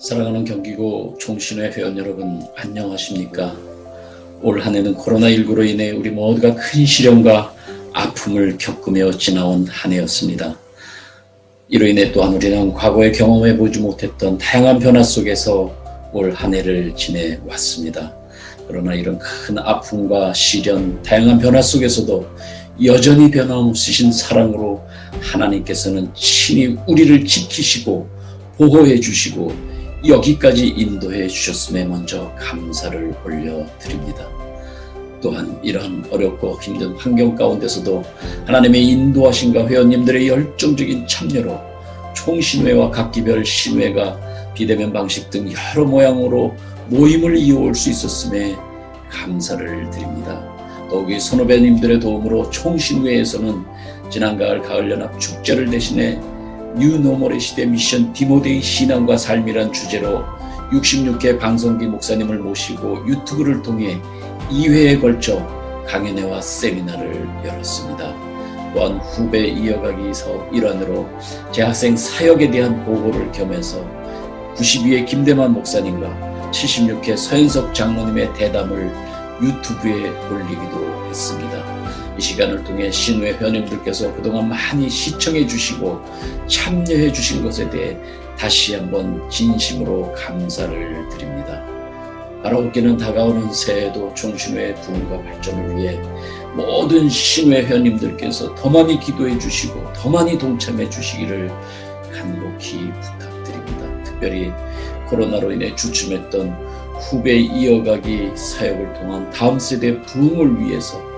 사랑하는 경기고 총신회 회원 여러분 안녕하십니까? 올 한 해는 코로나19로 인해 우리 모두가 큰 시련과 아픔을 겪으며 지나온 한 해였습니다. 이로 인해 또한 우리는 과거에 경험해 보지 못했던 다양한 변화 속에서 올 한 해를 지내왔습니다. 그러나 이런 큰 아픔과 시련, 다양한 변화 속에서도 여전히 변함없으신 사랑으로 하나님께서는 친히 우리를 지키시고 보호해 주시고 여기까지 인도해 주셨음에 먼저 감사를 올려드립니다. 또한 이런 어렵고 힘든 환경 가운데서도 하나님의 인도하심과 회원님들의 열정적인 참여로 총신회와 각기별 신회가 비대면 방식 등 여러 모양으로 모임을 이어올 수 있었음에 감사를 드립니다. 더욱이 선후배님들의 도움으로 총신회에서는 지난 가을 가을 연합 축제를 대신해 뉴노멀의 시대 미션 디모데이 신앙과 삶이란 주제로 66회 방송기 목사님을 모시고 유튜브를 통해 2회에 걸쳐 강연회와 세미나를 열었습니다. 또한 후배 이어가기 사업 일환으로 재학생 사역에 대한 보고를 겸해서 92회 김대만 목사님과 76회 서현석 장로님의 대담을 유튜브에 올리기도 했습니다. 이 시간을 통해 신우의 회원님들께서 그동안 많이 시청해 주시고 참여해 주신 것에 대해 다시 한번 진심으로 감사를 드립니다. 바라옵기는 다가오는 새해에도 종신회의 부흥과 발전을 위해 모든 신회 회원님들께서 더 많이 기도해 주시고 더 많이 동참해 주시기를 간곡히 부탁드립니다. 특별히 코로나로 인해 주춤했던 후배 이어가기 사역을 통한 다음 세대 부흥을 위해서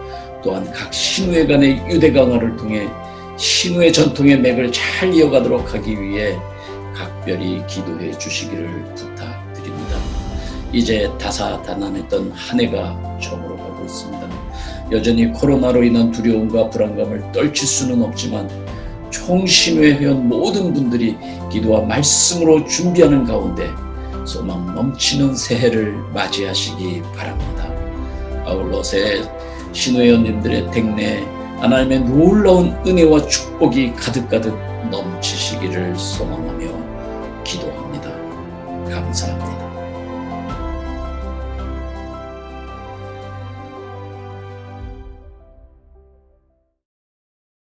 또한 각 신우회 간의 유대 강화를 통해 신우의 전통의 맥을 잘 이어가도록 하기 위해 각별히 기도해 주시기를 부탁드립니다. 이제 다사다난했던 한 해가 저물어 가고 있습니다. 여전히 코로나로 인한 두려움과 불안감을 떨칠 수는 없지만 총신회 회원 모든 분들이 기도와 말씀으로 준비하는 가운데 소망 넘치는 새해를 맞이하시기 바랍니다. 아울러 새 해 신회원님들의 댁내 하나님의 놀라운 은혜와 축복이 가득가득 넘치시기를 소망하며 기도합니다. 감사합니다.